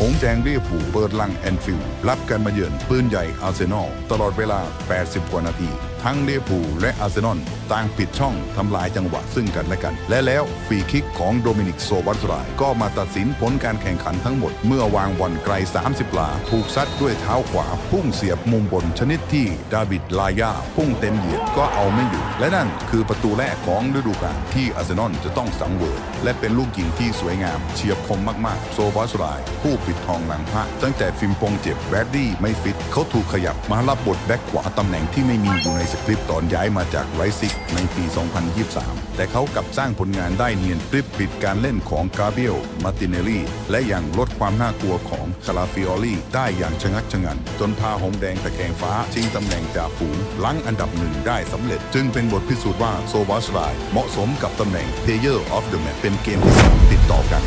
หงแดงเรียผูเปิดลังแอนฟิลด์รับการมาเยือนปืนใหญ่อาร์เซนอลตลอดเวลา 80 กว่านาที ทั้งเลียผูและอาร์เซนอลต่างปิดช่องทำลายจังหวะซึ่งกันและกัน และแล้วฟรีคิกของโดมินิกโซบัตสไลก็มาตัดสินผลการแข่งขันทั้งหมด เมื่อวางบอลไกล 30 หลา ถูกซัดด้วยเท้าขวา พุ่งเสียบมุมบนชนิดที่ดาวิดลายา พุ่งเต็มเหยียดก็เอาไม่อยู่ และนั่นคือประตูแรกของฤดูกาลที่อาร์เซนอลจะต้องสังเวยและเป็นลูกยิงที่สวยงามเฉียบคมมากๆ โซบัตสไลผู้ปิดทองหลังพระตั้งแต่ฟิมปงเจ็บแบดดี้ไม่ฟิตเขาถูกขยับมารับบทแบ็คขวาตำแหน่งที่ไม่มีอยู่ในสคริปต์ตอนย้ายมาจากไรซิกในปี 2023 แต่เขากลับสร้างผลงานได้เนียนกริบปิดการเล่นของกาเบรียลมาติเนลลี่ และยังลดความน่ากลัวของคาราฟิออลี่ได้อย่างชะงักชะงัน จนพาหงแดงตะแคงฟ้าชิงตำแหน่งจ่าฝูงลังอันดับหนึ่งได้สำเร็จ จึงเป็นบทพิสูจน์ว่าโซวัสไลเหมาะสมกับตำแหน่ง Player of the Match เป็นเกมที่สองติดต่อกัน